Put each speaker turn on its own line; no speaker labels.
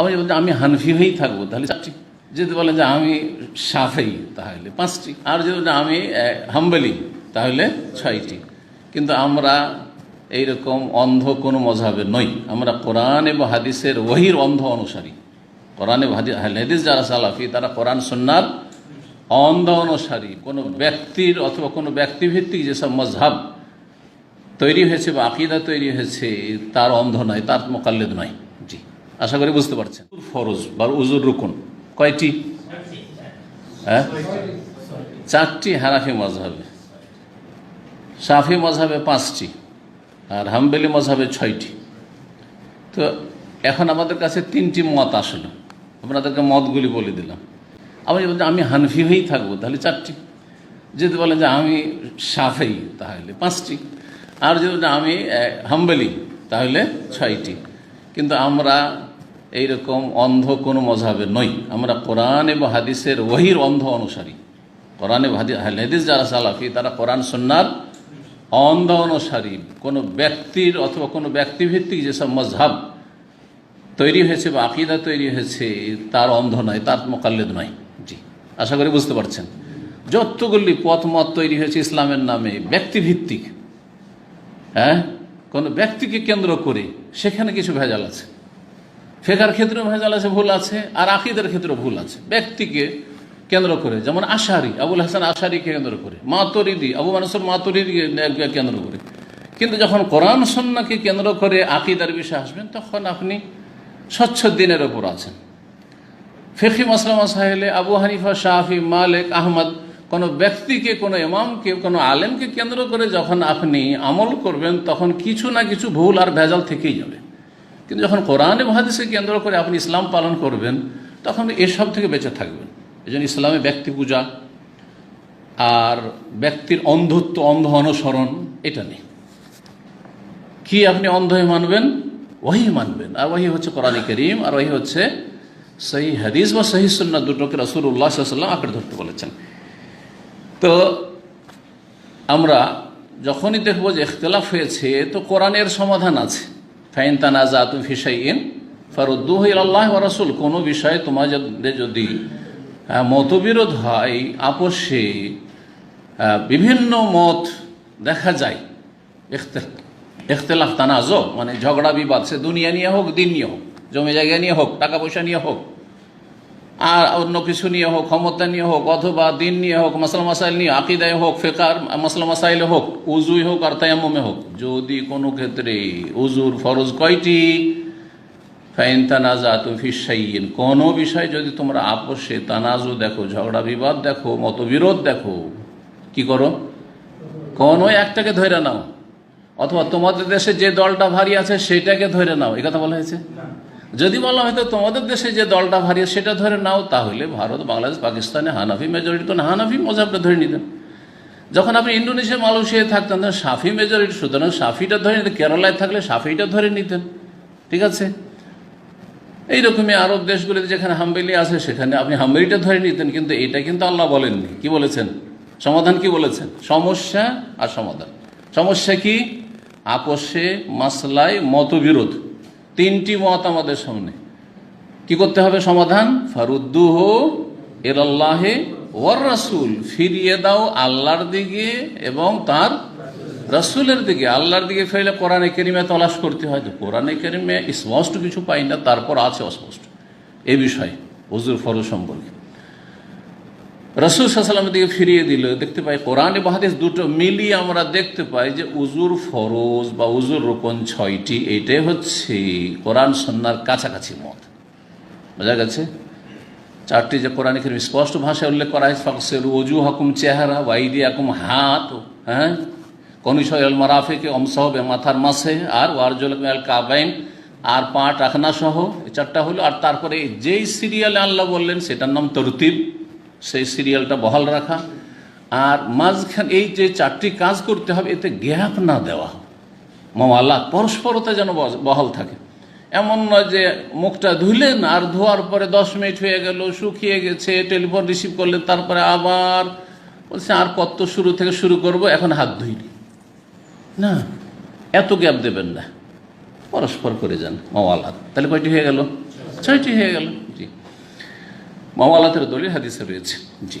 আপনি বলছেন আমি হানফি হয়েই থাকব। তাহলে চারটি। যদি বলেন যে আমি সাফেই, তাহলে পাঁচটি। আর যদি আমি হাম্বেলি, তাহলে ছয়টি। কিন্তু আমরা এইরকম অন্ধ কোনো মজাবের নই। আমরা কোরআন এবং হাদিসের ওহির অন্ধ অনুসারী। কোরআন এবং হাদি- হাদিস যারা সালাফি, তারা কোরআন সন্ন্যার অন্ধ অনুসারী। কোনো ব্যক্তির অথবা কোনো ব্যক্তিভিত্তিক যেসব মজহাব তৈরি হয়েছে বা আকিদা তৈরি হয়েছে, তার অন্ধ নয়, তার মোকাল্লেদ নয়। আশা করি বুঝতে পারছেন। ফরজ বা উজুর রুকুন। কয়টি? হ্যাঁ? চারটি হারাফি মজহাবে সাফি মজহাবে পাঁচটি আর হাম্বেলি মজহাবে ছয়টি। তো এখন আমাদের কাছে তিনটি মত আসলো। আপনাদেরকে মতগুলি বলে দিলাম। বলছেন আমি হানফি হয়েই থাকব, তাহলে চারটি। যদি বলেন যে আমি সাফেই তাহলে পাঁচটি। আর যদি আমি হাম্বেলি, তাহলে ছয়টি। কিন্তু আমরা এইরকম অন্ধ কোনো মজাবের নই। আমরা কোরআন এবং হাদিসের ওহির অন্ধ অনুসারী। কোরআন হাদিস যারা সালাফি, তারা কোরআন সন্ন্যার অন্ধ অনুসারী। কোনো ব্যক্তির অথবা কোনো ব্যক্তিভিত্তিক যেসব মজহাব তৈরি হয়েছে বা আকিদা তৈরি হয়েছে, তার অন্ধ নয়, তার মোকাল্লেদ নয়। জি, আশা করি বুঝতে পারছেন। যতগুলি পথ মত তৈরি হয়েছে ইসলামের নামে, ব্যক্তিভিত্তিক হ্যাঁ? কোনো ব্যক্তিকে কেন্দ্র করে সেখানে কিছু ভেজাল আছে। ফেকার ক্ষেত্রেও ভেজাল আছে, ভুল আছে, আর আকিদের ক্ষেত্রেও ভুল আছে। ব্যক্তিকে কেন্দ্র করে, যেমন আশারি, আবুল হাসান আশারিকে কেন্দ্র করে, মাতরিদি, আবু মানুষের মাতরিদিকে কেন্দ্র করে। কিন্তু যখন কোরআন সন্নাকে কেন্দ্র করে আকিদার বিষয়ে আসবেন তখন আপনি স্বচ্ছ দিনের ওপর আছেন। ফেকি মাসলা সাহেলে আবু হানিফা শাহি মালিক, আহমদ, কোনো ব্যক্তিকে, কোনো ইমামকে, কোনো আলেমকে কেন্দ্র করে যখন আপনি আমল করবেন, তখন কিছু না কিছু ভুল আর ভেজাল থেকেই যাবে। কিন্তু যখন কোরআন এবং হাদিসকে কেন্দ্র করে আপনি ইসলাম পালন করবেন, তখন এসব থেকে বেঁচে থাকবেন। এই জন্য ইসলামে ব্যক্তি পূজা আর ব্যক্তির অন্ধত্ব, অন্ধ অনুসরণ, এটা নেই। কি আপনি অন্ধ হয়ে মানবেন? ওহি মানবেন। আর ওহি হচ্ছে কোরআন করিম, আর ওহি হচ্ছে সহি হাদিস বা সহি সুন্না দুটোকে রসুল উল্লাহ সাল্লাম আঁকড়ে ধরতে বলেছেন। তো আমরা যখনই দেখব যে ইখতলাফ হয়েছে, তো কোরআনের সমাধান আছে। ফাইন তানাজা তুম ফিসাইন ফারুদ্দুহ আল্লাহ রসুল, কোনো বিষয়ে তোমাদের যদি মতবিরোধ হয়, আপোষে বিভিন্ন মত দেখা যায় ইখতে- তানাজ মানে ঝগড়া বিবাদ, সে দুনিয়া নিয়ে হোক, দিন নিয়ে হোক, জমি জায়গা নিয়ে হোক, টাকা পয়সা নিয়ে হোক আর অন্য কিছু নিয়ে হোক, ক্ষমতা নিয়ে হোক, অথবা দিন নিয়ে হোক মাসলা মাসাইল নিয়ে, আকিদায় হোক, ফেকার মাসলা মাসাইলে হোক, উজুই হোক আর তায়াম্মে হোক। যদি কোনো ক্ষেত্রে উজুর ফরজ কয়টি? ফাইন তানাজা ফিসাইন কোনো বিষয় যদি তোমরা আপোষে তানাজু দেখো, ঝগড়া বিবাদ দেখো, মতবিরোধ দেখো, কি করো? কোনো একটাকে ধরে নাও। অথবা তোমাদের দেশে যে দলটা ভারী আছে, সেটাকে ধরে নাও। এই কথা বলা হয়েছে? যদি বলা হয়তো তোমাদের দেশে যে দলটা ভারী সেটা ধরে নাও, তাহলে ভারত, বাংলাদেশ, পাকিস্তানে হানাফি মেজরিটি তো হানাফি মজাবটা ধরে নিতেন। যখন আপনি ইন্ডোনেশিয়া মালয়েশিয়ায় থাকতেন, তখন সাফি মেজরিটি সুতরাং সাফিটা ধরে নিতেন, কেরালায় থাকলে সাফিটা ধরে নিতেন। ঠিক আছে? এইরকমই আরব দেশগুলিতে যেখানে হাম্বেলি আছে, সেখানে আপনি হাম্বেলিটা ধরে নিতেন, কিন্তু এটা কিন্তু আল্লাহ বলেননি। কি বলেছেন? সমাধান কি বলেছেন? সমস্যা আর সমাধান। সমস্যা কি? আপোষে মাসলায় মতবিরোধ। তিনটি মত আমাদের সামনে। কি করতে হবে সমাধান? ফারুদ্দুহ এরাল্লাহে ওয়ার রাসুল, ফিরিয়ে দাও আল্লাহর দিকে এবং তার রাসুলের দিকে। আল্লাহর দিকে ফেলে কোরআনে কেরিমে তলাশ করতে হয়, তো কোরআনে কেরিমে স্পষ্ট কিছু পাই না, তারপর আছে অস্পষ্ট। এ বিষয়ে হজুর ফরজ সম্পর্কে। রসুল সাল্লামের দিকে ফিরিয়ে দিল। দেখতে পাই কোরআন এবং দুটো মিলিয়ে আমরা দেখতে পাই যে উজুর ফরজ বা উজুর রোপণ ছয়টি, এটাই হচ্ছে কোরআন সন্ন্যার কাছাকাছি মত। বোঝা গেছে? চারটি যে কোরআন স্পষ্ট ভাষায় উল্লেখ করা হয়েছে ফকসের অজু হকুম চেহারা ওয়াইদি হকুম হাত হ্যাঁ? কনিশয় আল মারাফিকে অমসহবে মাথার মাসে, আর ওয়ারজল আল কাবাইন, আর পাট রাখনা সহ এই চারটা হলো আর তারপরে যেই সিরিয়ালে আল্লাহ বললেন, সেটার নাম তরতিব। সেই সিরিয়ালটা বহাল রাখা। আর মাঝখান এই যে চারটি কাজ করতে হবে, এতে গ্যাপ না দেওয়া। মামাল্লাহ পরস্পরতা যেন বহাল থাকে। এমন নয় যে মুখটা ধুলেন আর ধোয়ার পরে দশ মিনিট হয়ে গেল, শুকিয়ে গেছে, টেলিফোন রিসিভ করলেন, তারপরে আবার বলছে, আর কত শুরু থেকে শুরু করব, এখন হাত ধুইনি। না, এত গ্যাপ দেবেন না। পরস্পর করে যান মামাল্লাহ তাহলে কয়টি হয়ে গেল? ছয়টি হয়ে গেল। জি মামালাতের দলিল হাদিসে রয়েছে। জি।